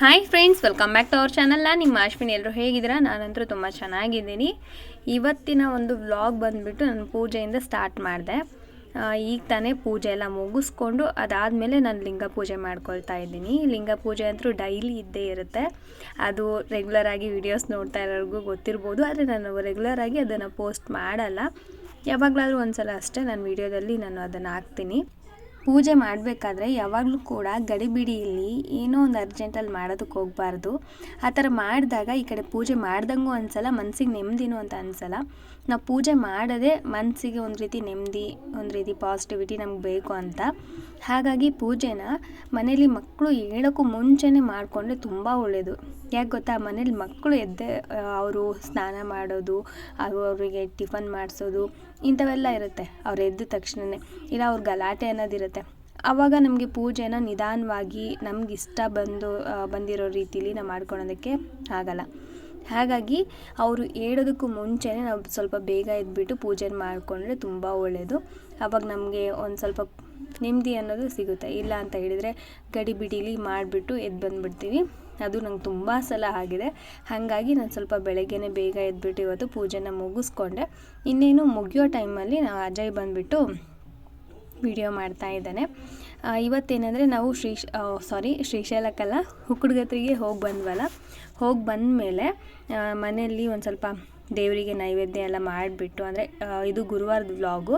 Hi friends welcome back to our ಚಾನಲ್ನ ನಿಮ್ಮ ಅಶ್ವಿನಿ. ಎಲ್ಲರೂ ಹೇಗಿದ್ದೀರಾ? ನಾನಂತೂ ತುಂಬ ಚೆನ್ನಾಗಿದ್ದೀನಿ. ಇವತ್ತಿನ ಒಂದು ವ್ಲಾಗ್ ಬಂದುಬಿಟ್ಟು ನಾನು ಪೂಜೆಯಿಂದ ಸ್ಟಾರ್ಟ್ ಮಾಡಿದೆ. ಈಗ ತಾನೇ ಪೂಜೆ ಎಲ್ಲ ಮುಗಿಸ್ಕೊಂಡು ಅದಾದಮೇಲೆ ನಾನು ಲಿಂಗ ಪೂಜೆ ಮಾಡ್ಕೊಳ್ತಾ ಇದ್ದೀನಿ. ಲಿಂಗ ಪೂಜೆ ಅಂತೂ ಡೈಲಿ ಇದ್ದೇ ಇರುತ್ತೆ. ಅದು ರೆಗ್ಯುಲರಾಗಿ ವಿಡಿಯೋಸ್ ನೋಡ್ತಾ ಇರೋರಿಗೂ ಗೊತ್ತಿರ್ಬೋದು, ಆದರೆ ನಾನು ರೆಗ್ಯುಲರಾಗಿ ಅದನ್ನು ಪೋಸ್ಟ್ ಮಾಡಲ್ಲ. ಯಾವಾಗಲಾದರೂ ಒಂದು ಸಲ ಅಷ್ಟೇ ನಾನು ವಿಡಿಯೋದಲ್ಲಿ ನಾನು ಅದನ್ನು ಹಾಕ್ತೀನಿ. ಪೂಜೆ ಮಾಡಬೇಕಾದ್ರೆ ಯಾವಾಗಲೂ ಕೂಡ ಗಡಿಬಿಡಿಯಲ್ಲಿ ಏನೋ ಒಂದು ಅರ್ಜೆಂಟಲ್ಲಿ ಮಾಡೋದಕ್ಕೆ ಹೋಗಬಾರ್ದು. ಆ ಥರ ಮಾಡಿದಾಗ ಈ ಕಡೆ ಪೂಜೆ ಮಾಡ್ದಂಗೂ ಅನ್ಸಲ್ಲ, ಮನ್ಸಿಗೆ ನೆಮ್ಮದಿನೂ ಅಂತ ಅನ್ಸಲ್ಲ. ನಾವು ಪೂಜೆ ಮಾಡೋದೇ ಮನಸ್ಸಿಗೆ ಒಂದು ರೀತಿ ನೆಮ್ಮದಿ, ಒಂದು ರೀತಿ ಪಾಸಿಟಿವಿಟಿ ನಮ್ಗೆ ಬೇಕು ಅಂತ. ಹಾಗಾಗಿ ಪೂಜೆನ ಮನೇಲಿ ಮಕ್ಕಳು ಹೇಳೋಕ್ಕೂ ಮುಂಚೆನೇ ಮಾಡಿಕೊಂಡ್ರೆ ತುಂಬ ಒಳ್ಳೆಯದು ಯಾಕೆ ಗೊತ್ತಾ? ಮನೇಲಿ ಮಕ್ಕಳು ಎದ್ದೆ ಅವರು ಸ್ನಾನ ಮಾಡೋದು, ಅವರು ಅವರಿಗೆ ಟಿಫನ್ ಮಾಡಿಸೋದು, ಇಂಥವೆಲ್ಲ ಇರುತ್ತೆ. ಅವ್ರು ಎದ್ದ ತಕ್ಷಣವೇ ಇಲ್ಲ, ಅವ್ರ ಗಲಾಟೆ ಅನ್ನೋದಿರುತ್ತೆ ಆವಾಗ ನಮಗೆ ಪೂಜೆನ ನಿಧಾನವಾಗಿ ನಮ್ಗೆ ಇಷ್ಟ ಬಂದು ಬಂದಿರೋ ರೀತಿಲಿ ನಾವು ಮಾಡ್ಕೊಳೋದಕ್ಕೆ ಆಗಲ್ಲ. ಹಾಗಾಗಿ ಅವರು ಹೇಳೋದಕ್ಕೂ ಮುಂಚೆನೇ ನಾವು ಸ್ವಲ್ಪ ಬೇಗ ಎದ್ಬಿಟ್ಟು ಪೂಜೆ ಮಾಡಿಕೊಂಡ್ರೆ ತುಂಬ ಒಳ್ಳೆಯದು ಆವಾಗ ನಮಗೆ ಒಂದು ಸ್ವಲ್ಪ ನೆಮ್ಮದಿ ಅನ್ನೋದು ಸಿಗುತ್ತೆ. ಇಲ್ಲ ಅಂತ ಹೇಳಿದರೆ ಗಡಿಬಿಡಿಲಿ ಮಾಡಿಬಿಟ್ಟು ಎದ್ದು ಬಂದುಬಿಡ್ತೀವಿ. ಅದು ನಂಗೆ ತುಂಬ ಸಲ ಆಗಿದೆ. ಹಾಗಾಗಿ ನಾನು ಸ್ವಲ್ಪ ಬೆಳಗ್ಗೆನೇ ಬೇಗ ಎದ್ಬಿಟ್ಟು ಇವತ್ತು ಪೂಜೆನ ಮುಗಿಸ್ಕೊಂಡೆ. ಇನ್ನೇನು ಮುಗಿಯೋ ಟೈಮಲ್ಲಿ ನಾವು ಅಜಯ್ ಬಂದುಬಿಟ್ಟು ವಿಡಿಯೋ ಮಾಡ್ತಾ ಇದ್ದಾನೆ. ಇವತ್ತೇನೆಂದರೆ ನಾವು ಶ್ರೀ ಸಾರಿ ಶ್ರೀಶೈಲಕ್ಕೆಲ್ಲ ಹುಕ್ಕುಡ್ಗತ್ರಿಗೆ ಹೋಗಿ ಬಂದ್ವಲ್ಲ. ಹೋಗಿ ಬಂದಮೇಲೆ ಮನೆಯಲ್ಲಿ ಒಂದು ಸ್ವಲ್ಪ ದೇವರಿಗೆ ನೈವೇದ್ಯ ಎಲ್ಲ ಮಾಡಿಬಿಟ್ಟು, ಅಂದರೆ ಇದು ಗುರುವಾರದ ವ್ಲಾಗು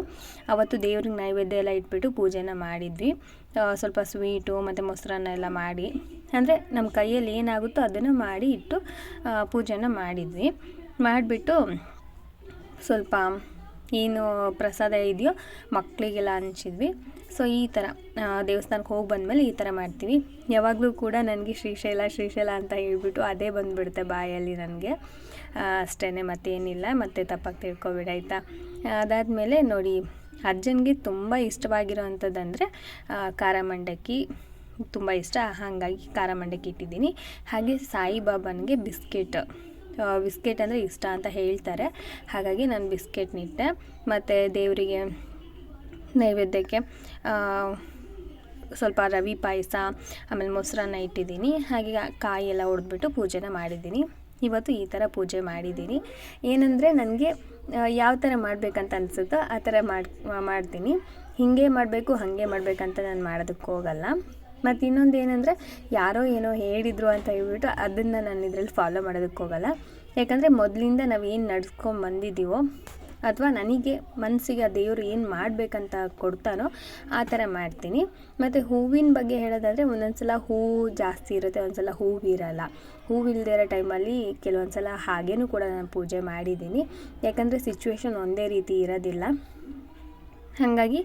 ಅವತ್ತು ದೇವ್ರಿಗೆ ನೈವೇದ್ಯ ಎಲ್ಲ ಇಟ್ಬಿಟ್ಟು ಪೂಜೆನ ಮಾಡಿದ್ವಿ. ಸ್ವಲ್ಪ ಸ್ವೀಟು ಮತ್ತು ಮೊಸರನ್ನ ಎಲ್ಲ ಮಾಡಿ, ಅಂದರೆ ನಮ್ಮ ಕೈಯಲ್ಲಿ ಏನಾಗುತ್ತೋ ಅದನ್ನು ಮಾಡಿ ಇಟ್ಟು ಪೂಜೆನ ಮಾಡಿದ್ವಿ. ಮಾಡಿಬಿಟ್ಟು ಸ್ವಲ್ಪ ಏನು ಪ್ರಸಾದ ಇದೆಯೋ ಮಕ್ಕಳಿಗೆಲ್ಲ ಹಂಚಿದ್ವಿ. ಸೊ ಈ ಥರ ದೇವಸ್ಥಾನಕ್ಕೆ ಹೋಗಿ ಬಂದಮೇಲೆ ಈ ಥರ ಮಾಡ್ತೀವಿ. ಯಾವಾಗಲೂ ಕೂಡ ನನಗೆ ಶ್ರೀಶೈಲ ಶ್ರೀಶೈಲ ಅಂತ ಹೇಳ್ಬಿಟ್ಟು ಅದೇ ಬಂದುಬಿಡುತ್ತೆ ಬಾಯಲ್ಲಿ ನನಗೆ. ಅಷ್ಟೇ ಮತ್ತೇನಿಲ್ಲ, ಮತ್ತೆ ತಪ್ಪಾಗಿ ತಿಳ್ಕೊಬೇಡ, ಆಯಿತಾ? ಅದಾದಮೇಲೆ ನೋಡಿ, ಅಜ್ಜನಿಗೆ ತುಂಬ ಇಷ್ಟವಾಗಿರೋ ಅಂಥದ್ದಂದರೆ ಖಾರ ಮಂಡಕ್ಕಿ ತುಂಬ ಇಷ್ಟ, ಹಾಗಾಗಿ ಖಾರ ಮಂಡಕ್ಕಿ ಇಟ್ಟಿದ್ದೀನಿ. ಹಾಗೆ ಸಾಯಿಬಾಬನಿಗೆ ಬಿಸ್ಕೆಟ್. ಬಿಸ್ಕೆಟ್ ಅಂದರೆ ಇಷ್ಟ ಅಂತ ಹೇಳ್ತಾರೆ. ಹಾಗಾಗಿ ನಾನು ಬಿಸ್ಕೆಟ್ನಿಟ್ಟೆ ಮತ್ತು ದೇವರಿಗೆ ನೈವೇದ್ಯಕ್ಕೆ ಸ್ವಲ್ಪ ರವಿ ಪಾಯಸ, ಆಮೇಲೆ ಮೊಸರನ್ನ ಇಟ್ಟಿದ್ದೀನಿ. ಹಾಗೆ ಕಾಯಿ ಎಲ್ಲ ಹೊಡೆದ್ಬಿಟ್ಟು ಪೂಜೆನ ಮಾಡಿದ್ದೀನಿ. ಇವತ್ತು ಈ ಥರ ಪೂಜೆ ಮಾಡಿದ್ದೀನಿ. ಏನಂದರೆ ನನಗೆ ಯಾವ ಥರ ಮಾಡಬೇಕಂತ ಅನಿಸುತ್ತೋ ಆ ಥರ ಮಾಡಿ ಮಾಡ್ತೀನಿ. ಹೀಗೆ ಮಾಡಬೇಕು, ಹಾಗೆ ಮಾಡಬೇಕಂತ ನಾನು ಮಾಡೋದಕ್ಕೆ ಹೋಗಲ್ಲ ಮತ್ತು ಇನ್ನೊಂದು ಏನಂದರೆ, ಯಾರೋ ಏನೋ ಹೇಳಿದರು ಅಂತ ಹೇಳ್ಬಿಟ್ಟು ಅದನ್ನು ನಾನು ಇದರಲ್ಲಿ ಫಾಲೋ ಮಾಡೋದಕ್ಕೆ ಹೋಗಲ್ಲ. ಯಾಕಂದರೆ ಮೊದಲಿಂದ ನಾವು ಏನು ನಡ್ಸ್ಕೊಂಡು ಬಂದಿದ್ದೀವೋ ಅಥವಾ ನನಗೆ ಮನಸ್ಸಿಗೆ ಆ ದೇವರು ಏನು ಮಾಡಬೇಕಂತ ಕೊಡ್ತಾನೋ ಆ ಥರ ಮಾಡ್ತೀನಿ. ಮತ್ತು ಹೂವಿನ ಬಗ್ಗೆ ಹೇಳೋದಾದರೆ ಒಂದೊಂದು ಸಲ ಹೂವು ಜಾಸ್ತಿ ಇರುತ್ತೆ ಒಂದು ಸಲ ಹೂವಿರಲ್ಲ ಹೂವಿಲ್ಲದೆ ಇರೋ ಟೈಮಲ್ಲಿ ಕೆಲವೊಂದು ಸಲ ಹಾಗೇನೂ ಕೂಡ ನಾನು ಪೂಜೆ ಮಾಡಿದ್ದೀನಿ. ಯಾಕಂದರೆ ಸಿಚುವೇಶನ್ ಒಂದೇ ರೀತಿ ಇರೋದಿಲ್ಲ. ಹಾಗಾಗಿ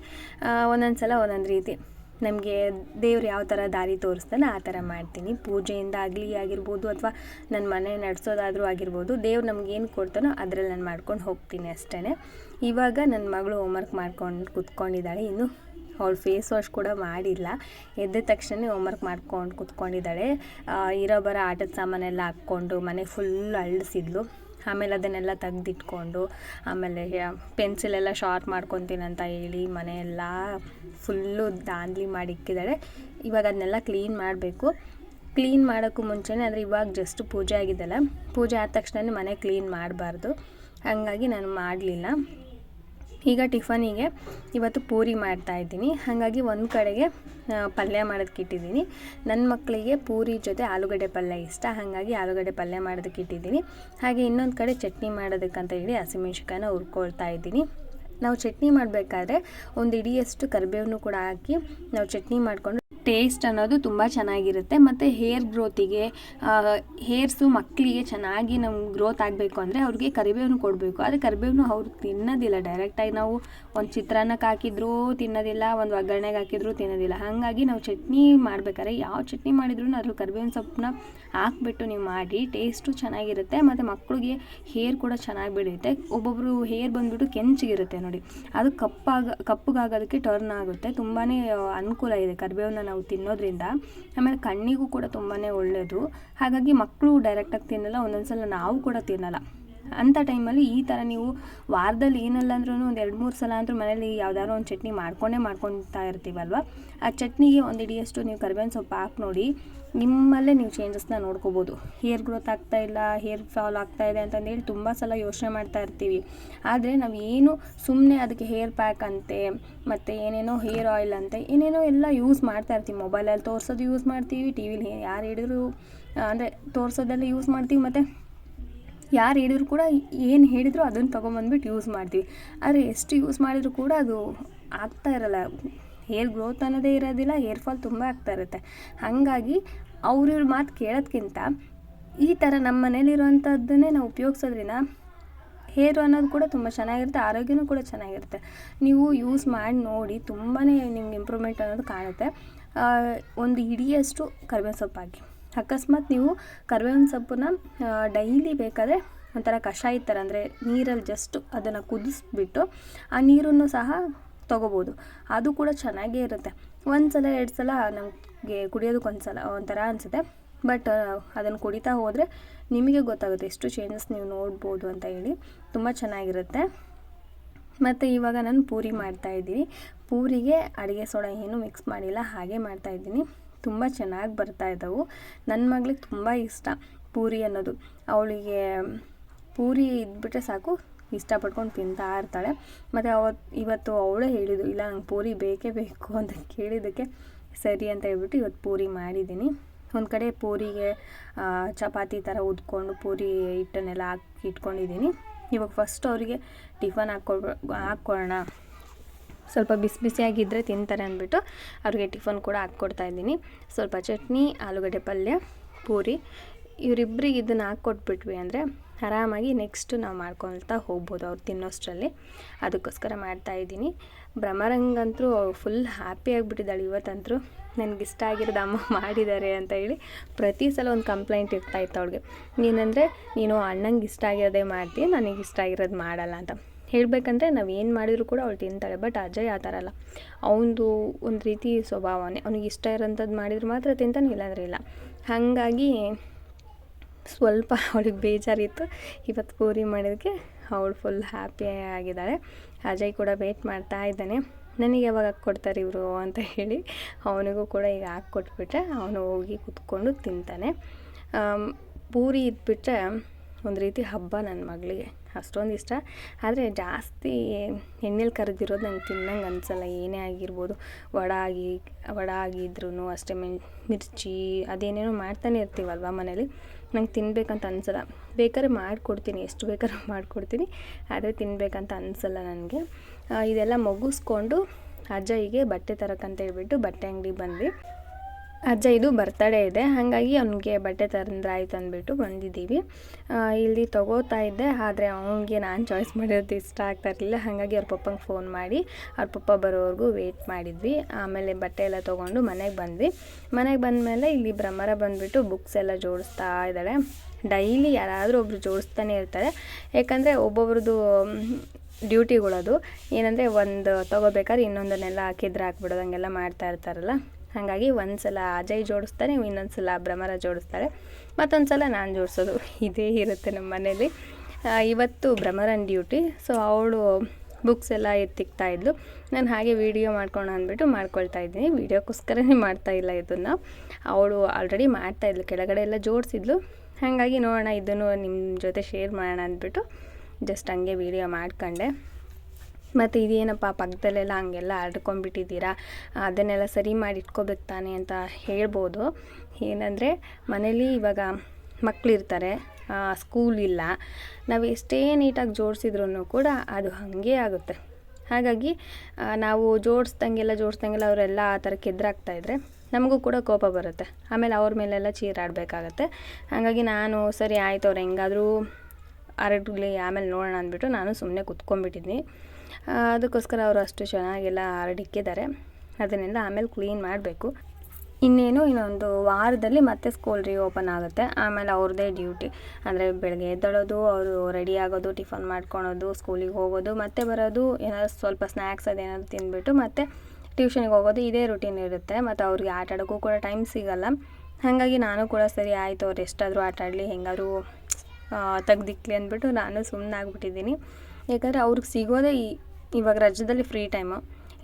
ಒಂದೊಂದು ಸಲ ಒಂದೊಂದು ರೀತಿ ನಮಗೆ ದೇವ್ರು ಯಾವ ಥರ ದಾರಿ ತೋರಿಸ್ತಾನೆ ಆ ಥರ ಮಾಡ್ತೀನಿ. ಪೂಜೆಯಿಂದ ಆಗಲಿ ಆಗಿರ್ಬೋದು ಅಥವಾ ನನ್ನ ಮನೆ ನಡೆಸೋದಾದರೂ ಆಗಿರ್ಬೋದು ದೇವ್ರು ನಮಗೇನು ಕೊಡ್ತಾನೋ ಅದರಲ್ಲಿ ನಾನು ಮಾಡ್ಕೊಂಡು ಹೋಗ್ತೀನಿ ಅಷ್ಟೇ ಇವಾಗ ನನ್ನ ಮಗಳು ಹೋಮ್ವರ್ಕ್ ಮಾಡ್ಕೊಂಡು ಕುತ್ಕೊಂಡಿದ್ದಾಳೆ. ಇನ್ನು ಅವಳು ಫೇಸ್ ವಾಶ್ ಕೂಡ ಮಾಡಿಲ್ಲ. ಎದ್ದ ತಕ್ಷಣ ಹೋಮ್ವರ್ಕ್ ಮಾಡ್ಕೊಂಡು ಕೂತ್ಕೊಂಡಿದ್ದಾಳೆ. ಇರೋ ಬರೋ ಆಟದ ಸಾಮಾನೆಲ್ಲ ಹಾಕ್ಕೊಂಡು ಮನೆ ಫುಲ್ ಅಳಿಸಿದ್ಲು ಆಮೇಲೆ ಅದನ್ನೆಲ್ಲ ತೆಗ್ದಿಟ್ಕೊಂಡು ಆಮೇಲೆ ಪೆನ್ಸಿಲೆಲ್ಲ ಶಾರ್ಪ್ ಮಾಡ್ಕೊತೀನಂತ ಹೇಳಿ ಮನೆಯೆಲ್ಲ ಫುಲ್ಲು ದಾಂದ್ಲಿ ಮಾಡಿ ಇಕ್ಕಿದ್ದಾಳೆ ಇವಾಗ ಅದನ್ನೆಲ್ಲ ಕ್ಲೀನ್ ಮಾಡಬೇಕು. ಕ್ಲೀನ್ ಮಾಡೋಕ್ಕೂ ಮುಂಚೆನೇ ಅಂದರೆ ಇವಾಗ ಜಸ್ಟ್ ಪೂಜೆ ಆಗಿದ್ದಲ್ಲ ಪೂಜೆ ಆದ ತಕ್ಷಣ ಮನೆ ಕ್ಲೀನ್ ಮಾಡಬಾರ್ದು. ಹಾಗಾಗಿ ನಾನು ಮಾಡಲಿಲ್ಲ. ಈಗ ಟಿಫನಿಗೆ ಇವತ್ತು ಪೂರಿ ಮಾಡ್ತಾ ಇದ್ದೀನಿ. ಹಾಗಾಗಿ ಒಂದು ಕಡೆಗೆ ಪಲ್ಯ ಮಾಡೋದಕ್ಕೆ ಇಟ್ಟಿದ್ದೀನಿ ನನ್ನ ಮಕ್ಕಳಿಗೆ ಪೂರಿ ಜೊತೆ ಆಲೂಗಡ್ಡೆ ಪಲ್ಯ ಇಷ್ಟ. ಹಾಗಾಗಿ ಆಲೂಗಡ್ಡೆ ಪಲ್ಯ ಮಾಡೋದಕ್ಕೆ ಇಟ್ಟಿದ್ದೀನಿ ಹಾಗೆ ಇನ್ನೊಂದು ಕಡೆ ಚಟ್ನಿ ಮಾಡೋದಕ್ಕಂತ ಹೇಳಿ ಹಸಿಮೆಣ್ಸಿಕಾಯನ್ನ ಹುರ್ಕೊಳ್ತಾ ಇದ್ದೀನಿ. ನಾವು ಚಟ್ನಿ ಮಾಡಬೇಕಾದ್ರೆ ಒಂದು ಇಡಿಯಷ್ಟು ಕರಿಬೇವನ್ನು ಕೂಡ ಹಾಕಿ ನಾವು ಚಟ್ನಿ ಮಾಡಿಕೊಂಡು ಟೇಸ್ಟ್ ಅನ್ನೋದು ತುಂಬ ಚೆನ್ನಾಗಿರುತ್ತೆ. ಮತ್ತು ಹೇರ್ ಗ್ರೋತಿಗೆ ಹೇರ್ಸು ಮಕ್ಕಳಿಗೆ ಚೆನ್ನಾಗಿ ನಮ್ಗೆ ಗ್ರೋತ್ ಆಗಬೇಕು ಅಂದರೆ ಅವ್ರಿಗೆ ಕರಿಬೇವನ್ನು ಕೊಡಬೇಕು. ಆದರೆ ಕರಿಬೇವನ್ನು ಅವ್ರು ತಿನ್ನೋದಿಲ್ಲ. ಡೈರೆಕ್ಟಾಗಿ ನಾವು ಒಂದು ಚಿತ್ರಾನ್ನಕ್ಕೆ ಹಾಕಿದ್ರೂ ತಿನ್ನೋದಿಲ್ಲ, ಒಂದು ಒಗ್ಗರಣೆಗೆ ಹಾಕಿದ್ರೂ ತಿನ್ನೋದಿಲ್ಲ. ಹಾಗಾಗಿ ನಾವು ಚಟ್ನಿ ಮಾಡ್ಬೇಕಾದ್ರೆ ಯಾವ ಚಟ್ನಿ ಮಾಡಿದ್ರೂ ಅದ್ರಲ್ಲಿ ಕರಿಬೇವಿನ ಸೊಪ್ಪನ್ನ ಹಾಕ್ಬಿಟ್ಟು ನೀವು ಮಾಡಿ ಟೇಸ್ಟು ಚೆನ್ನಾಗಿರುತ್ತೆ. ಮತ್ತು ಮಕ್ಕಳಿಗೆ ಹೇರ್ ಕೂಡ ಚೆನ್ನಾಗಿ ಬೆಳೆಯುತ್ತೆ. ಒಬ್ಬೊಬ್ಬರು ಹೇರ್ ಬಂದುಬಿಟ್ಟು ಕೆಂಚಿಗಿರುತ್ತೆ ನೋಡಿ. ಅದು ಕಪ್ಪಾಗ, ಕಪ್ಪಗಾಗೋದಕ್ಕೆ ಟರ್ನ್ ಆಗುತ್ತೆ. ತುಂಬಾ ಅನುಕೂಲ ಇದೆ ಕರಿಬೇವನ್ನ ನಾವು ತಿನ್ನೋದ್ರಿಂದ ಆಮೇಲೆ ಕಣ್ಣಿಗೂ ಕೂಡ ತುಂಬಾ ಒಳ್ಳೆಯದು ಹಾಗಾಗಿ ಮಕ್ಕಳು ಡೈರೆಕ್ಟಾಗಿ ತಿನ್ನಲ್ಲ ಒಂದೊಂದು ಸಲ ನಾವು ಕೂಡ ತಿನ್ನಲ್ಲ. ಅಂಥ ಟೈಮಲ್ಲಿ ಈ ಥರ ನೀವು ವಾರದಲ್ಲಿ ಏನಲ್ಲ ಅಂದ್ರೂ ಒಂದು ಎರಡು ಮೂರು ಸಲ ಅಂದರೂ ಮನೇಲಿ ಯಾವ್ದಾದ್ರು ಒಂದು ಚಟ್ನಿ ಮಾಡ್ಕೊಂಡೇ ಮಾಡ್ಕೊತಾ ಇರ್ತೀವಲ್ವ? ಆ ಚಟ್ನಿಗೆ ಒಂದು ಹಿಡಿಯಷ್ಟು ನೀವು ಕರಿಬೇವಿನ ಸೊಪ್ಪು ಹಾಕಿ ನೋಡಿ ನಿಮ್ಮಲ್ಲೇ ನೀವು ಚೇಂಜಸ್ನ ನೋಡ್ಕೋಬೋದು. ಹೇರ್ ಗ್ರೋತ್ ಆಗ್ತಾ ಇಲ್ಲ ಹೇರ್ ಫಾಲ್ ಆಗ್ತಾ ಇದೆ ಅಂತಂದೇಳಿ ತುಂಬ ಸಲ ಯೋಚನೆ ಮಾಡ್ತಾ ಇರ್ತೀವಿ. ಆದರೆ ನಾವು ಏನು ಸುಮ್ಮನೆ ಅದಕ್ಕೆ ಹೇರ್ ಪ್ಯಾಕ್ ಅಂತೆ, ಮತ್ತು ಏನೇನೋ ಹೇರ್ ಆಯಿಲ್ ಅಂತೆ, ಏನೇನೋ ಎಲ್ಲ ಯೂಸ್ ಮಾಡ್ತಾ ಇರ್ತೀವಿ. ಮೊಬೈಲಲ್ಲಿ ತೋರಿಸೋದು ಯೂಸ್ ಮಾಡ್ತೀವಿ ಟಿ ವಿಲಿ ಯಾರು ಹೇಳಿದ್ರು ಅಂದರೆ ತೋರಿಸೋದೆಲ್ಲ ಯೂಸ್ ಮಾಡ್ತೀವಿ, ಮತ್ತು ಯಾರು ಹೇಳಿದ್ರು ಕೂಡ ಏನು ಹೇಳಿದ್ರು ಅದನ್ನು ತೊಗೊಂಬಂದ್ಬಿಟ್ಟು ಯೂಸ್ ಮಾಡ್ತೀವಿ. ಆದರೆ ಎಷ್ಟು ಯೂಸ್ ಮಾಡಿದರೂ ಕೂಡ ಅದು ಆಗ್ತಾ ಇರಲ್ಲ. ಹೇರ್ ಗ್ರೋತ್ ಅನ್ನೋದೇ ಇರೋದಿಲ್ಲ, ಹೇರ್ ಫಾಲ್ ತುಂಬ ಆಗ್ತಾ ಇರುತ್ತೆ. ಹಾಗಾಗಿ ಅವ್ರ ಮಾತು ಕೇಳೋದ್ಕಿಂತ ಈ ಥರ ನಮ್ಮ ಮನೇಲಿರುವಂಥದ್ದನ್ನೇ ನಾವು ಉಪಯೋಗಿಸೋದ್ರಿಂದ ಹೇರು ಅನ್ನೋದು ಕೂಡ ತುಂಬ ಚೆನ್ನಾಗಿರುತ್ತೆ, ಆರೋಗ್ಯನೂ ಕೂಡ ಚೆನ್ನಾಗಿರುತ್ತೆ. ನೀವು ಯೂಸ್ ಮಾಡಿ ನೋಡಿ ತುಂಬಾ ನಿಮ್ಗೆ ಇಂಪ್ರೂವ್ಮೆಂಟ್ ಅನ್ನೋದು ಕಾಣುತ್ತೆ. ಒಂದು ಹಿಡಿಯಷ್ಟು ಕರಿಬೇವಿನ ಸೊಪ್ಪು ಅಕಸ್ಮಾತ್ ನೀವು ಕರಿಬೇವಿನ ಸೊಪ್ಪನ್ನ ಡೈಲಿ ಬೇಕಾದರೆ ಒಂಥರ ಕಷಾಯ ಥರ ಅಂದರೆ ನೀರಲ್ಲಿ ಜಸ್ಟ್ ಅದನ್ನು ಕುದಿಸ್ಬಿಟ್ಟು ಆ ನೀರನ್ನು ಸಹ ತೊಗೋಬೋದು. ಅದು ಕೂಡ ಚೆನ್ನಾಗೇ ಇರುತ್ತೆ. ಒಂದು ಸಲ ಎರಡು ಸಲ ನಮಗೆ ಕುಡಿಯೋದಕ್ಕೆ ಒಂದು ಸಲ ಒಂಥರ ಅನಿಸುತ್ತೆ. ಬಟ್ ಅದನ್ನು ಕುಡಿತಾ ಹೋದರೆ ನಿಮಗೆ ಗೊತ್ತಾಗುತ್ತೆ ಎಷ್ಟು ಚೇಂಜಸ್ ನೀವು ನೋಡ್ಬೋದು ಅಂತ ಹೇಳಿ. ತುಂಬ ಚೆನ್ನಾಗಿರುತ್ತೆ. ಮತ್ತು ಇವಾಗ ನಾನು ಪೂರಿ ಮಾಡ್ತಾಯಿದ್ದೀನಿ ಪೂರಿಗೆ ಅಡುಗೆ ಸೋಡಾ ಏನೂ ಮಿಕ್ಸ್ ಮಾಡಿಲ್ಲ, ಹಾಗೆ ಮಾಡ್ತಾಯಿದ್ದೀನಿ ತುಂಬ ಚೆನ್ನಾಗಿ ಬರ್ತಾ ಇದ್ದವು ನನ್ನ ಮಗಳಿಗೆ ತುಂಬ ಇಷ್ಟ ಪೂರಿ ಅನ್ನೋದು. ಅವಳಿಗೆ, ಪೂರಿ ಇದ್ಬಿಟ್ರೆ ಸಾಕು. ಇಷ್ಟಪಡ್ಕೊಂಡು ತಿಂತಾ ಇರ್ತಾಳೆ. ಮತ್ತು ಅವತ್ತು ಇವತ್ತು ಅವಳೇ ಹೇಳಿದ್ದು, ಇಲ್ಲ, ನಂಗೆ ಪೂರಿ ಬೇಕೇ ಬೇಕು ಅಂತ ಕೇಳಿದ್ದಕ್ಕೆ, ಸರಿ ಅಂತ ಹೇಳ್ಬಿಟ್ಟು ಇವತ್ತು ಪೂರಿ ಮಾಡಿದ್ದೀನಿ. ಒಂದು ಕಡೆ ಪೂರಿಗೆ ಚಪಾತಿ ಥರ ಉದ್ಕೊಂಡು ಪೂರಿ ಹಿಟ್ಟನ್ನೆಲ್ಲ ಹಾಕಿ ಇಟ್ಕೊಂಡಿದ್ದೀನಿ. ಇವಾಗ ಫಸ್ಟ್ ಅವರಿಗೆ ಟಿಫನ್ ಹಾಕ್ಕೊಡ್ ಹಾಕ್ಕೊಳ್ಳೋಣ ಸ್ವಲ್ಪ ಬಿಸಿ ಬಿಸಿಯಾಗಿದ್ದರೆ ತಿಂತಾರೆ ಅಂದ್ಬಿಟ್ಟು ಅವ್ರಿಗೆ ಟಿಫನ್ ಕೂಡ ಹಾಕ್ಕೊಡ್ತಾ ಇದ್ದೀನಿ. ಸ್ವಲ್ಪ ಚಟ್ನಿ, ಆಲೂಗಡ್ಡೆ ಪಲ್ಯ, ಪೂರಿ. ಇವರಿಬ್ಬರಿಗೆ ಇದನ್ನು ಹಾಕ್ಕೊಟ್ಬಿಟ್ವಿ ಅಂದರೆ ಆರಾಮಾಗಿ ನೆಕ್ಸ್ಟ್ ನಾವು ಮಾಡ್ಕೊಳ್ತಾ ಹೋಗ್ಬೋದು ಅವ್ರು ತಿನ್ನೋಷ್ಟರಲ್ಲಿ. ಅದಕ್ಕೋಸ್ಕರ ಮಾಡ್ತಾಯಿದ್ದೀನಿ ಭ್ರಮರಂಗಂತೂ ಫುಲ್ ಹ್ಯಾಪಿ ಆಗಿಬಿಟ್ಟಿದ್ದಾಳೆ ಇವತ್ತಂತೂ ನನಗೆ ಇಷ್ಟ ಆಗಿರೋದು ಅಮ್ಮ ಮಾಡಿದ್ದಾರೆ ಅಂತ ಹೇಳಿ ಪ್ರತಿ ಸಲ ಒಂದು ಕಂಪ್ಲೇಂಟ್ ಇರ್ತಾ ಇತ್ತು ಅವಳಿಗೆ. ಏನಂದರೆ, ನೀನು ಅಣ್ಣಂಗೆ ಇಷ್ಟ ಆಗಿರೋದೇ ಮಾಡ್ತೀನಿ ನನಗೆ ಇಷ್ಟ ಆಗಿರೋದು ಮಾಡಲ್ಲ ಅಂತ. ಹೇಳಬೇಕಂದ್ರೆ ನಾವು ಏನು ಮಾಡಿದರೂ ಕೂಡ ಅವಳು ತಿಂತಾಳೆ ಬಟ್ ಅಜಯ್ ಆ ಥರ ಅಲ್ಲ. ಅವನದು ಒಂದು ರೀತಿ ಸ್ವಭಾವನೇ. ಅವ್ನಿಗೆ ಇಷ್ಟ ಇರೋಂಥದ್ದು ಮಾಡಿದ್ರೆ ಮಾತ್ರ ತಿಂತಾನೆ, ಇಲ್ಲಾಂದ್ರೆ ಇಲ್ಲ. ಹಾಗಾಗಿ ಸ್ವಲ್ಪ ಅವಳಿಗೆ ಬೇಜಾರಿತ್ತು. ಇವತ್ತು ಪೂರಿ ಮಾಡಿದ್ದಕ್ಕೆ ಅವಳು ಫುಲ್ ಹ್ಯಾಪಿ ಆಗಿದ್ದಾಳೆ. ಅಜಯ್ ಕೂಡ ವೇಟ್ ಮಾಡ್ತಾ ಇದ್ದಾನೆ. ನನಗೆ ಯಾವಾಗ ಹಾಕ್ಕೊಡ್ತಾರೆ ಇವರು? ಅಂತ ಹೇಳಿ ಅವನಿಗೂ ಕೂಡ ಈಗ ಹಾಕ್ಕೊಟ್ಬಿಟ್ರೆ ಅವನು ಹೋಗಿ ಕುತ್ಕೊಂಡು ತಿಂತಾನೆ. ಪೂರಿ ಇದ್ಬಿಟ್ರೆ ಒಂದು ರೀತಿ ಹಬ್ಬ ನನ್ನ ಮಗಳಿಗೆ. ಅಷ್ಟೊಂದು ಇಷ್ಟ. ಆದರೆ ಜಾಸ್ತಿ ಎಣ್ಣೆಲಿ ಕರೆದಿರೋದು ನಂಗೆ ತಿನ್ನಂಗೆ ಅನಿಸಲ್ಲ. ಏನೇ ಆಗಿರ್ಬೋದು ವಡ ಆಗಿ, ವಡ ಆಗಿದ್ರೂ ಅಷ್ಟೇ ಮೆಣ್ ಮಿರ್ಚಿ ಅದೇನೇನೋ ಮಾಡ್ತಾನೆ ಇರ್ತೀವಲ್ವ ಮನೇಲಿ? ನಂಗೆ ತಿನ್ಬೇಕಂತ ಅನಿಸಲ್ಲ. ಬೇಕಾದ್ರೆ ಮಾಡಿಕೊಡ್ತೀನಿ. ಎಷ್ಟು ಬೇಕಾದ್ರೂ ಮಾಡಿಕೊಡ್ತೀನಿ. ಆದರೆ ತಿನ್ನಬೇಕಂತ ಅನಿಸಲ್ಲ ನನಗೆ. ಇದೆಲ್ಲ ಮುಗಿಸ್ಕೊಂಡು ಅಜ್ಜಯ್ಯಗೆ ಬಟ್ಟೆ ತರಕ್ಕಂತ ಹೇಳ್ಬಿಟ್ಟು ಬಟ್ಟೆ ಅಂಗಡಿಗೆ ಬಂದ್ವಿ. ಅಜ್ಜ ಇದು ಬರ್ತಡೇ ಇದೆ, ಹಾಗಾಗಿ ಅವನಿಗೆ ಬಟ್ಟೆ ತಂದ್ರಾಯ್ತು ಅಂದ್ಬಿಟ್ಟು ಬಂದಿದ್ದೀವಿ. ಇಲ್ಲಿ ತಗೋತಾ ಇದ್ದೆ, ಆದರೆ ಅವನಿಗೆ ನಾನು ಚಾಯ್ಸ್ ಮಾಡಿರೋದು ಇಷ್ಟ ಆಗ್ತಾ ಇರಲಿಲ್ಲ, ಹಾಗಾಗಿ ಅವ್ರ ಪಪ್ಪಂಗೆ ಫೋನ್ ಮಾಡಿ, ಅವ್ರ ಪಪ್ಪ ಬರೋವರೆಗೂ ವೆಯ್ಟ್ ಮಾಡಿದ್ವಿ. ಆಮೇಲೆ ಬಟ್ಟೆ ಎಲ್ಲ ತೊಗೊಂಡು ಮನೆಗೆ ಬಂದ್ವಿ. ಮನೆಗೆ ಬಂದಮೇಲೆ ಇಲ್ಲಿ ಭ್ರಮರ ಬಂದುಬಿಟ್ಟು ಬುಕ್ಸ್ ಎಲ್ಲ ಜೋಡಿಸ್ತಾ ಇದ್ದಾಳೆ. ಡೈಲಿ ಯಾರಾದರೂ ಒಬ್ರು ಜೋಡಿಸ್ತಾನೆ ಇರ್ತಾರೆ. ಯಾಕಂದರೆ ಒಬ್ಬೊಬ್ರದ್ದು ಡ್ಯೂಟಿಗಳದು ಏನಂದರೆ ಒಂದು ತೊಗೋಬೇಕಾದ್ರೆ ಇನ್ನೊಂದನ್ನೆಲ್ಲ ಹಾಕಿದ್ರೆ ಹಾಕ್ಬಿಡೋದು ಹಂಗೆಲ್ಲ ಮಾಡ್ತಾ ಇರ್ತಾರಲ್ಲ. ಹಾಗಾಗಿ ಒಂದು ಸಲ ಅಜಯ್ ಜೋಡಿಸ್ತಾರೆ ಇನ್ನೊಂದು ಸಲ ಭ್ರಮರ ಜೋಡಿಸ್ತಾರೆ. ಮತ್ತೊಂದು ಸಲ ನಾನು ಜೋಡಿಸೋದು ಇದೇ ಇರುತ್ತೆ ನಮ್ಮ ಮನೇಲಿ. ಇವತ್ತು ಭ್ರಮರನ್ ಡ್ಯೂಟಿ, ಸೊ ಅವಳು ಬುಕ್ಸ್ ಎಲ್ಲ ಎತ್ತಿಕ್ತಾ ಇದ್ಲು. ನಾನು ಹಾಗೆ ವೀಡಿಯೋ ಮಾಡ್ಕೊಳ್ಳೋಣ ಅಂದ್ಬಿಟ್ಟು ಮಾಡ್ಕೊಳ್ತಾ ಇದ್ದೀನಿ. ವೀಡಿಯೋಕ್ಕೋಸ್ಕರನೇ ಮಾಡ್ತಾ ಇಲ್ಲ ಇದನ್ನು. ಅವಳು ಆಲ್ರೆಡಿ ಮಾಡ್ತಾ ಇದ್ಲು, ಕೆಳಗಡೆ ಎಲ್ಲ ಜೋಡಿಸಿದ್ಲು. ಹಾಗಾಗಿ ನೋಡೋಣ, ಇದನ್ನು ನಿಮ್ಮ ಜೊತೆ ಶೇರ್ ಮಾಡೋಣ ಅಂದ್ಬಿಟ್ಟು ಜಸ್ಟ್ ಹಂಗೆ ವೀಡಿಯೋ ಮಾಡ್ಕೊಂಡೆ. ಮತ್ತು ಇದೇನಪ್ಪ ಪಕ್ಕದಲ್ಲೆಲ್ಲ ಹಂಗೆಲ್ಲ ಆಡ್ಕೊಂಡ್ಬಿಟ್ಟಿದ್ದೀರಾ ಅದನ್ನೆಲ್ಲ ಸರಿ ಮಾಡಿ ಇಟ್ಕೋಬೇಕು ತಾನೆ ಅಂತ ಹೇಳ್ಬೋದು. ಏನಂದರೆ ಮನೇಲಿ ಇವಾಗ ಮಕ್ಕಳಿರ್ತಾರೆ ಸ್ಕೂಲ್ ಇಲ್ಲ. ನಾವು ಎಷ್ಟೇ ನೀಟಾಗಿ ಜೋಡಿಸಿದ್ರೂ ಕೂಡ ಅದು ಹಾಗೆ ಆಗುತ್ತೆ. ಹಾಗಾಗಿ ನಾವು ಜೋಡಿಸ್ದಂಗೆಲ್ಲ ಜೋಡಿಸ್ದಂಗೆಲ್ಲ ಅವರೆಲ್ಲ ಆ ಥರ ಕೆದ್ರಾಗ್ತಾಯಿದ್ರೆ ನಮಗೂ ಕೂಡ ಕೋಪ ಬರುತ್ತೆ. ಆಮೇಲೆ ಅವ್ರ ಮೇಲೆಲ್ಲ ಚೀರಾಡಬೇಕಾಗತ್ತೆ. ಹಾಗಾಗಿ ನಾನು ಸರಿ ಆಯಿತು ಅವ್ರು ಹೆಂಗಾದರೂ ಹರಡ್ಲಿ ಆಮೇಲೆ ನೋಡೋಣ ಅಂದ್ಬಿಟ್ಟು ನಾನು ಸುಮ್ಮನೆ ಕುತ್ಕೊಂಡ್ಬಿಟ್ಟಿದ್ನಿ. ಆ, ಅದಕ್ಕೋಸ್ಕರ ಅವರು ಅಷ್ಟು ಚೆನ್ನಾಗೆಲ್ಲ ಹರಡಿಕ್ಕಿದ್ದಾರೆ ಅದನ್ನೆಲ್ಲ ಆಮೇಲೆ ಕ್ಲೀನ್ ಮಾಡಬೇಕು. ಇನ್ನೇನು, ಇನ್ನೊಂದು ವಾರದಲ್ಲಿ ಮತ್ತೆ ಸ್ಕೂಲ್ ರೀ ಓಪನ್ ಆಗುತ್ತೆ. ಆಮೇಲೆ ಅವ್ರದ್ದೇ ಡ್ಯೂಟಿ ಅಂದರೆ ಬೆಳಗ್ಗೆ ಎದ್ದೇಳೋದು, ಅವರು ರೆಡಿ ಆಗೋದು ಟಿಫನ್ ಮಾಡ್ಕೊಳೋದು ಸ್ಕೂಲಿಗೆ ಹೋಗೋದು, ಮತ್ತೆ ಬರೋದು, ಏನಾದ್ರು ಸ್ವಲ್ಪ ಸ್ನ್ಯಾಕ್ಸ್ ಅದೇನಾದ್ರು ತಿಂದ್ಬಿಟ್ಟು ಮತ್ತೆ ಟ್ಯೂಷನಿಗೆ ಹೋಗೋದು, ಇದೇ ರುಟೀನ್ ಇರುತ್ತೆ. ಮತ್ತು ಅವ್ರಿಗೆ ಆಟ ಆಡೋಕ್ಕೂ ಕೂಡ ಟೈಮ್ ಸಿಗಲ್ಲ. ಹಾಗಾಗಿ ನಾನು ಕೂಡ ಸರಿ ಆಯಿತು, ಅವ್ರು ಎಷ್ಟಾದರೂ ಆಟ ಆಡಲಿ, ಹೆಂಗಾದ್ರೂ ತೆಗ್ದಿಕ್ಲಿ ಅಂದ್ಬಿಟ್ಟು ನಾನು ಸುಮ್ಮನೆ ಆಗ್ಬಿಟ್ಟಿದ್ದೀನಿ ಯಾಕಂದರೆ ಅವ್ರಿಗೆ ಸಿಗೋದೇ ಈ ಇವಾಗ ರಜದಲ್ಲಿ ಫ್ರೀ ಟೈಮು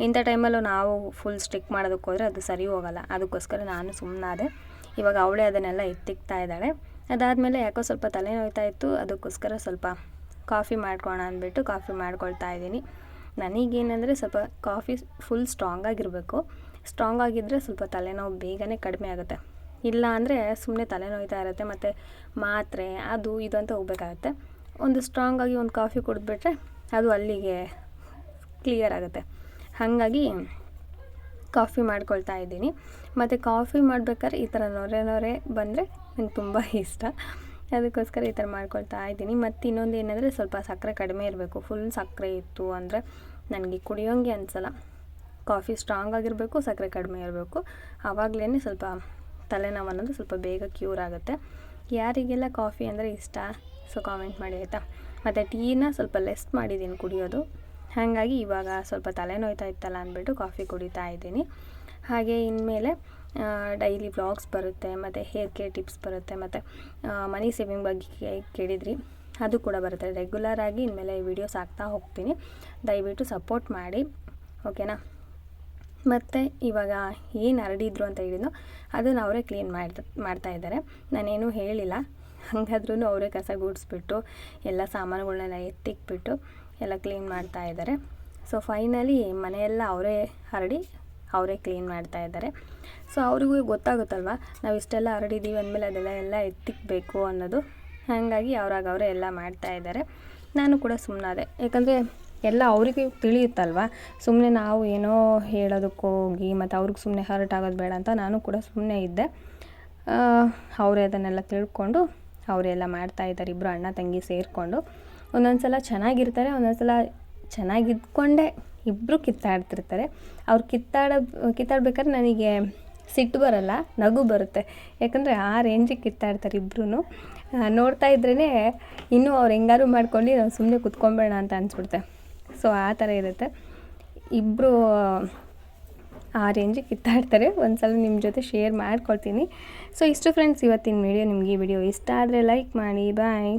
ಇಂಥ ಟೈಮಲ್ಲೂ ನಾವು ಫುಲ್ ಸ್ಟಿಕ್ ಮಾಡೋದಕ್ಕೆ ಹೋದರೆ ಅದು ಸರಿ ಹೋಗಲ್ಲ. ಅದಕ್ಕೋಸ್ಕರ ನಾನು ಸುಮ್ಮನಾದೆ ಇವಾಗ ಅವಳೇ ಅದನ್ನೆಲ್ಲ ಎತ್ತಿಕ್ತಾ ಇದ್ದಾಳೆ. ಅದಾದಮೇಲೆ ಯಾಕೋ ಸ್ವಲ್ಪ ತಲೆನೋಯ್ತಾ ಇತ್ತು. ಅದಕ್ಕೋಸ್ಕರ ಸ್ವಲ್ಪ ಕಾಫಿ ಮಾಡ್ಕೋಣ ಅಂದ್ಬಿಟ್ಟು ಕಾಫಿ ಮಾಡ್ಕೊಳ್ತಾ ಇದ್ದೀನಿ. ನನಗೇನೆಂದರೆ ಸ್ವಲ್ಪ ಕಾಫಿ ಫುಲ್ ಸ್ಟ್ರಾಂಗ್ ಆಗಿರಬೇಕು. ಸ್ಟ್ರಾಂಗ್ ಆಗಿದ್ದರೆ ಸ್ವಲ್ಪ ತಲೆನೋವು ಬೇಗನೆ ಕಡಿಮೆ ಆಗುತ್ತೆ. ಇಲ್ಲ ಅಂದರೆ ಸುಮ್ಮನೆ ತಲೆನೋಯ್ತಾ ಇರುತ್ತೆ, ಮತ್ತು ಮಾತ್ರೆ, ಅದು ಇದು ಅಂತ ಹೋಗ್ಬೇಕಾಗತ್ತೆ. ಒಂದು ಸ್ಟ್ರಾಂಗ್ ಆಗಿ ಒಂದು ಕಾಫಿ ಕುಡಿದ್ಬಿಟ್ರೆ ಅದು ಅಲ್ಲಿಗೆ ಕ್ಲಿಯರ್ ಆಗುತ್ತೆ. ಹಾಗಾಗಿ ಕಾಫಿ ಮಾಡ್ಕೊಳ್ತಾ ಇದ್ದೀನಿ. ಮತ್ತು ಕಾಫಿ ಮಾಡ್ಬೇಕಾದ್ರೆ ಈ ಥರ ನೊರೆ ನೊರೆ ಬಂದರೆ ನಂಗೆ ತುಂಬ ಇಷ್ಟ. ಅದಕ್ಕೋಸ್ಕರ ಈ ಥರ ಮಾಡ್ಕೊಳ್ತಾ ಇದ್ದೀನಿ. ಮತ್ತು ಇನ್ನೊಂದು ಏನಂದರೆ ಸ್ವಲ್ಪ ಸಕ್ಕರೆ ಕಡಿಮೆ ಇರಬೇಕು. ಫುಲ್ ಸಕ್ಕರೆ ಇತ್ತು ಅಂದರೆ ನನಗೆ ಕುಡಿಯೋಂಗೆ ಅನಿಸಲ್ಲ. ಕಾಫಿ ಸ್ಟ್ರಾಂಗ್ ಆಗಿರಬೇಕು, ಸಕ್ಕರೆ ಕಡಿಮೆ ಇರಬೇಕು. ಆವಾಗಲೇ ಸ್ವಲ್ಪ ತಲೆನೋವು ಅನ್ನೋದು ಸ್ವಲ್ಪ ಬೇಗ ಕ್ಯೂರ್ ಆಗುತ್ತೆ. ಯಾರಿಗೆಲ್ಲ ಕಾಫಿ ಅಂದರೆ ಇಷ್ಟ? ಸೊ ಕಾಮೆಂಟ್ ಮಾಡಿ ಆಯಿತಾ? ಮತ್ತು ಟೀನ ಸ್ವಲ್ಪ ಲೆಸ್ ಮಾಡಿದ್ದೀನಿ ಕುಡಿಯೋದು. ಹಾಗಾಗಿ ಇವಾಗ ಸ್ವಲ್ಪ ತಲೆನೋಯ್ತಾ ಇತ್ತಲ್ಲ ಅಂದ್ಬಿಟ್ಟು ಕಾಫಿ ಕುಡಿತಾ ಇದ್ದೀನಿ. ಹಾಗೆ ಇನ್ಮೇಲೆ ಡೈಲಿ ವ್ಲಾಗ್ಸ್ ಬರುತ್ತೆ, ಮತ್ತು ಹೇರ್ ಕೇರ್ ಟಿಪ್ಸ್ ಬರುತ್ತೆ, ಮತ್ತು ಮನಿ ಸೇವಿಂಗ್ ಬಗ್ಗೆ ಕೇಳಿದ್ರಿ. ಅದು ಕೂಡ ಬರುತ್ತೆ. ರೆಗ್ಯುಲರ್ ಆಗಿ ಇನ್ಮೇಲೆ ವಿಡಿಯೋಸ್ ಹಾಕ್ತಾ ಹೋಗ್ತೀನಿ. ದಯವಿಟ್ಟು ಸಪೋರ್ಟ್ ಮಾಡಿ. ಓಕೆನಾ ಮತ್ತು ಇವಾಗ ಏನು ಹರಡಿದ್ರು ಅಂತ ಹೇಳಿದ್ನೋ, ಅದನ್ನು ಅವರೇ ಕ್ಲೀನ್ ಮಾಡ್ತಾ ಇದ್ದಾರೆ. ನಾನೇನು ಹೇಳಿಲ್ಲ. ಹಾಗಾದ್ರೂ ಅವರೇ ಕಸ ಗುಡಿಸ್ಬಿಟ್ಟು, ಎಲ್ಲ ಸಾಮಾನುಗಳನ್ನೆಲ್ಲ ಎತ್ತಿಕ್ಬಿಟ್ಟು ಎಲ್ಲ ಕ್ಲೀನ್ ಮಾಡ್ತಾ ಇದ್ದಾರೆ. ಸೊ ಫೈನಲಿ ಮನೆಯೆಲ್ಲ ಅವರೇ ಹರಡಿ ಅವರೇ ಕ್ಲೀನ್ ಮಾಡ್ತಾ ಇದ್ದಾರೆ. ಸೊ ಅವ್ರಿಗೂ ಗೊತ್ತಾಗುತ್ತಲ್ವ? ನಾವು ಇಷ್ಟೆಲ್ಲ ಹರಡಿದ್ದೀವಿ ಅಂದಮೇಲೆ ಅದೆಲ್ಲ ಎಲ್ಲ ಎತ್ತಿಕ್ಬೇಕು ಅನ್ನೋದು. ಹಾಗಾಗಿ ಅವ್ರಾಗ ಅವರೇ ಎಲ್ಲ ಮಾಡ್ತಾ ಇದ್ದಾರೆ. ನಾನು ಕೂಡ ಸುಮ್ಮನಾದೆ ಯಾಕಂದರೆ ಎಲ್ಲ ಅವರಿಗೆ ತಿಳಿಯುತ್ತಲ್ವ? ಸುಮ್ಮನೆ ನಾವು ಏನೋ ಹೇಳೋದಕ್ಕೋಗಿ ಮತ್ತು ಅವ್ರಿಗೆ ಸುಮ್ಮನೆ ಹರ್ಟ್ ಆಗೋದು ಬೇಡ ಅಂತ ನಾನು ಕೂಡ ಸುಮ್ಮನೆ ಇದ್ದೆ. ಅವರೇ ಅದನ್ನೆಲ್ಲ ತಿಳ್ಕೊಂಡು ಅವರೆಲ್ಲ ಮಾಡ್ತಾ ಇದ್ದಾರೆ. ಇಬ್ಬರು ಅಣ್ಣ, ತಂಗಿ ಸೇರಿಕೊಂಡು. ಒಂದೊಂದು ಸಲ ಚೆನ್ನಾಗಿರ್ತಾರೆ ಒಂದೊಂದು ಸಲ ಚೆನ್ನಾಗಿದ್ಕೊಂಡೇ ಇಬ್ಬರು ಕಿತ್ತಾಡ್ತಿರ್ತಾರೆ. ಅವ್ರು ಕಿತ್ತಾಡ, ಕಿತ್ತಾಡ್ಬೇಕಾದ್ರೆ ನನಗೆ ಸಿಟ್ಟು ಬರಲ್ಲ, ನಗು ಬರುತ್ತೆ. ಯಾಕಂದರೆ ಆ ರೇಂಜಿಗೆ ಕಿತ್ತಾಡ್ತಾರೆ ಇಬ್ಬರೂ ನೋಡ್ತಾ ಇದ್ರೇ ಇನ್ನೂ ಅವ್ರು ಹೆಂಗಾರು ಮಾಡ್ಕೊಂಡು ನಾವು ಸುಮ್ಮನೆ ಕುತ್ಕೊಂಬೇಡ ಅಂತ ಅನಿಸ್ಬಿಡುತ್ತೆ. ಸೊ ಆ ಥರ ಇರುತ್ತೆ. ಇಬ್ಬರು ಆ ರೇಂಜಿಗೆ ಕಿತ್ತಾಡ್ತಾರೆ. ಒಂದು ಸಲ ನಿಮ್ಮ ಜೊತೆ ಶೇರ್ ಮಾಡ್ಕೊಳ್ತೀನಿ. ಸೊ ಇಷ್ಟು ಫ್ರೆಂಡ್ಸ್ ಇವತ್ತಿನ ವಿಡಿಯೋ ನಿಮಗೆ ಈ ವಿಡಿಯೋ ಇಷ್ಟ ಆದರೆ ಲೈಕ್ ಮಾಡಿ ಬಾಯ್